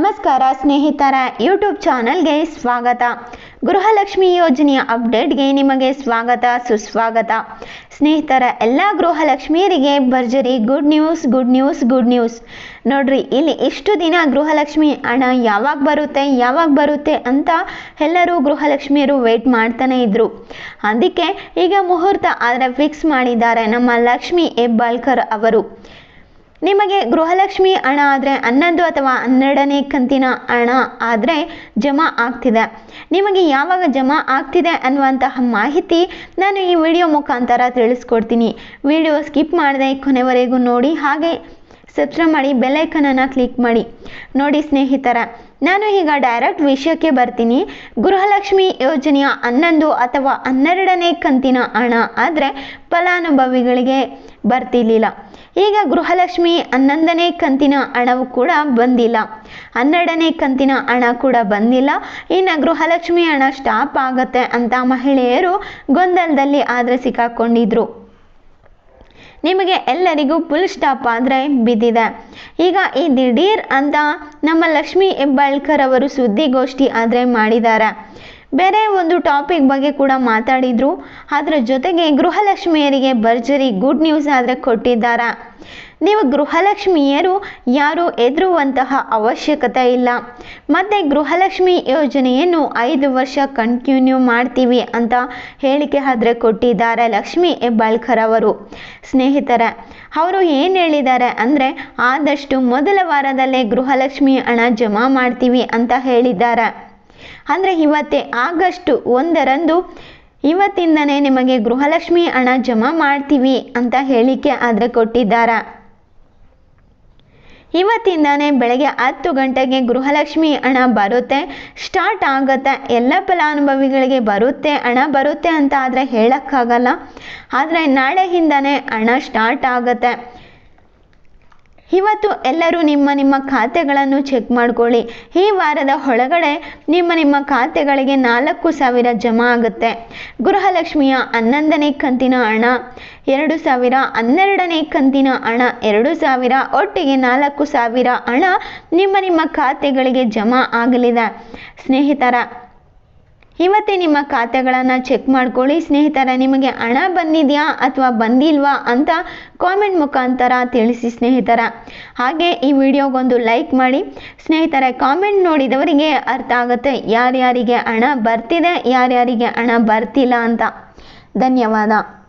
ನಮಸ್ಕಾರ ಸ್ನೇಹಿತರ ಯೂಟ್ಯೂಬ್ ಚಾನಲ್ಗೆ ಸ್ವಾಗತ. ಗೃಹಲಕ್ಷ್ಮಿ ಯೋಜನೆಯ ಅಪ್ಡೇಟ್ಗೆ ನಿಮಗೆ ಸ್ವಾಗತ, ಸುಸ್ವಾಗತ. ಸ್ನೇಹಿತರ ಎಲ್ಲ ಗೃಹಲಕ್ಷ್ಮಿಯರಿಗೆ ಭರ್ಜರಿ good news good news good news. ನೋಡ್ರಿ, ಇಲ್ಲಿ ಇಷ್ಟು ದಿನ ಗೃಹಲಕ್ಷ್ಮಿ ಹಣ ಯಾವಾಗ ಬರುತ್ತೆ ಯಾವಾಗ ಬರುತ್ತೆ ಅಂತ ಎಲ್ಲರೂ ಗೃಹಲಕ್ಷ್ಮಿಯರು ವೇಟ್ ಮಾಡ್ತಾನೆ ಇದ್ರು. ಅದಕ್ಕೆ ಈಗ ಮುಹೂರ್ತ ಆದರೆ ಫಿಕ್ಸ್ ಮಾಡಿದ್ದಾರೆ ನಮ್ಮ ಲಕ್ಷ್ಮಿ ಹೆಬ್ಬಾಳ್ಕರ್ ಅವರು. ನಿಮಗೆ ಗೃಹಲಕ್ಷ್ಮಿ ಹಣ ಆದರೆ ಹನ್ನೊಂದು ಅಥವಾ ಹನ್ನೆರಡನೇ ಕಂತಿನ ಹಣ ಆದರೆ ಜಮಾ ಆಗ್ತಿದೆ. ನಿಮಗೆ ಯಾವಾಗ ಜಮಾ ಆಗ್ತಿದೆ ಅನ್ನುವಂತಹ ಮಾಹಿತಿ ನಾನು ಈ ವಿಡಿಯೋ ಮುಖಾಂತರ ತಿಳಿಸ್ಕೊಡ್ತೀನಿ. ವಿಡಿಯೋ ಸ್ಕಿಪ್ ಮಾಡದೆ ಕೊನೆವರೆಗೂ ನೋಡಿ, ಹಾಗೆ ಸಬ್ಸ್ಕ್ರೈಬ್ ಮಾಡಿ ಬೆಲ್ಲೈಕನನ್ನು ಕ್ಲಿಕ್ ಮಾಡಿ. ನೋಡಿ ಸ್ನೇಹಿತರ, ನಾನು ಈಗ ಡೈರೆಕ್ಟ್ ವಿಷಯಕ್ಕೆ ಬರ್ತೀನಿ. ಗೃಹಲಕ್ಷ್ಮಿ ಯೋಜನೆಯ ಹನ್ನೊಂದು ಅಥವಾ ಹನ್ನೆರಡನೇ ಕಂತಿನ ಹಣ ಆದರೆ ಫಲಾನುಭವಿಗಳಿಗೆ ಬರ್ತಿರ್ಲಿಲ್ಲ. ಈಗ ಗೃಹಲಕ್ಷ್ಮಿ ಹನ್ನೊಂದನೇ ಕಂತಿನ ಹಣವು ಕೂಡ ಬಂದಿಲ್ಲ. ಹನ್ನೆರಡನೇ ಕಂತಿನ ಹಣ ಕೂಡ ಬಂದಿಲ್ಲ. ಇನ್ನು ಗೃಹಲಕ್ಷ್ಮಿ ಹಣ ಸ್ಟಾಪ್ ಆಗುತ್ತೆ ಅಂತ ಮಹಿಳೆಯರು ಗೊಂದಲದಲ್ಲಿ ಆದರೆ ಸಿಕ್ಕಾಕೊಂಡಿದ್ರು. ನಿಮಗೆ ಎಲ್ಲರಿಗೂ ಫುಲ್ ಸ್ಟಾಪ್ ಆದರೆ ಬಿದ್ದಿದೆ. ಈಗ ಈ ದಿಢೀರ್ ಅಂತ ನಮ್ಮ ಲಕ್ಷ್ಮಿ ಹೆಬ್ಬಾಳ್ಕರ್ ಅವರು ಸುದ್ದಿಗೋಷ್ಠಿ ಆದರೆ ಮಾಡಿದ್ದಾರೆ. ಬೇರೆ ಒಂದು ಟಾಪಿಕ್ ಬಗ್ಗೆ ಕೂಡ ಮಾತಾಡಿದರು. ಅದರ ಜೊತೆಗೆ ಗೃಹಲಕ್ಷ್ಮಿಯರಿಗೆ ಭರ್ಜರಿ ಗುಡ್ ನ್ಯೂಸ್ ಆದರೆ ಕೊಟ್ಟಿದ್ದಾರೆ? ನೀವು ಗೃಹಲಕ್ಷ್ಮಿಯರು ಯಾರು ಎದುರುವಂತಹ ಅವಶ್ಯಕತೆ ಇಲ್ಲ. ಮತ್ತು ಗೃಹಲಕ್ಷ್ಮಿ ಯೋಜನೆಯನ್ನು ಐದು ವರ್ಷ ಕಂಟಿನ್ಯೂ ಮಾಡ್ತೀವಿ ಅಂತ ಹೇಳಿಕೆ ಆದರೆ ಕೊಟ್ಟಿದ್ದಾರೆ ಲಕ್ಷ್ಮಿ ಹೆಬ್ಬಾಳ್ಕರ್ ಅವರು. ಸ್ನೇಹಿತರೆ, ಅವರು ಏನು ಹೇಳಿದ್ದಾರೆ ಅಂದರೆ ಆದಷ್ಟು ಮೊದಲ ವಾರದಲ್ಲೇ ಗೃಹಲಕ್ಷ್ಮಿ ಹಣ ಜಮಾ ಮಾಡ್ತೀವಿ ಅಂತ ಹೇಳಿದ್ದಾರೆ. ಅಂದರೆ ಇವತ್ತೇ ಆಗಸ್ಟ್ ಒಂದರಂದು ಇವತ್ತಿಂದನೇ ನಿಮಗೆ ಗೃಹಲಕ್ಷ್ಮಿ ಹಣ ಜಮಾ ಮಾಡ್ತೀವಿ ಅಂತ ಹೇಳಿಕೆ ಆದರೆ ಕೊಟ್ಟಿದ್ದಾರೆ? ಇವತ್ತಿಂದಾನೇ ಬೆಳಗ್ಗೆ ಹತ್ತು ಗಂಟೆಗೆ ಗೃಹಲಕ್ಷ್ಮಿ ಹಣ ಬರುತ್ತೆ, ಸ್ಟಾರ್ಟ್ ಆಗುತ್ತೆ, ಎಲ್ಲ ಫಲಾನುಭವಿಗಳಿಗೆ ಬರುತ್ತೆ, ಹಣ ಬರುತ್ತೆ ಅಂತ ಆದರೆ ಹೇಳೋಕ್ಕಾಗಲ್ಲ. ಆದರೆ ನಾಳೆಯಿಂದನೇ ಹಣ ಸ್ಟಾರ್ಟ್ ಆಗುತ್ತೆ. ಇವತ್ತು ಎಲ್ಲರೂ ನಿಮ್ಮ ನಿಮ್ಮ ಖಾತೆಗಳನ್ನು ಚೆಕ್ ಮಾಡ್ಕೊಳ್ಳಿ. ಈ ವಾರದ ಒಳಗಡೆ ನಿಮ್ಮ ನಿಮ್ಮ ಖಾತೆಗಳಿಗೆ ನಾಲ್ಕು ಸಾವಿರ ಜಮಾ ಆಗುತ್ತೆ. ಗೃಹಲಕ್ಷ್ಮಿಯ ಹನ್ನೊಂದನೇ ಕಂತಿನ ಹಣ, ಎರಡು ಸಾವಿರ ಹನ್ನೆರಡನೇ ಕಂತಿನ ಹಣ, ಎರಡು ಸಾವಿರ ಒಟ್ಟಿಗೆ ನಾಲ್ಕು ಸಾವಿರ ಹಣ ನಿಮ್ಮ ನಿಮ್ಮ ಖಾತೆಗಳಿಗೆ ಜಮಾ ಆಗಲಿದೆ. ಸ್ನೇಹಿತರ ಇವತ್ತೇ ನಿಮ್ಮ ಖಾತೆಗಳನ್ನು ಚೆಕ್ ಮಾಡ್ಕೊಳ್ಳಿ. ಸ್ನೇಹಿತರ, ನಿಮಗೆ ಹಣ ಬಂದಿದೆಯಾ ಅಥವಾ ಬಂದಿಲ್ವಾ ಅಂತ ಕಾಮೆಂಟ್ ಮುಖಾಂತರ ತಿಳಿಸಿ ಸ್ನೇಹಿತರ. ಹಾಗೆ ಈ ವಿಡಿಯೋಗೊಂದು ಲೈಕ್ ಮಾಡಿ. ಸ್ನೇಹಿತರೆ, ಕಾಮೆಂಟ್ ನೋಡಿದವರಿಗೆ ಅರ್ಥ ಆಗುತ್ತೆ. ಯಾರ್ಯಾರಿಗೆ ಹಣ ಬರ್ತಿದೆ, ಯಾರ್ಯಾರಿಗೆ ಹಣ ಬರ್ತಿಲ್ಲ ಅಂತ. ಧನ್ಯವಾದ.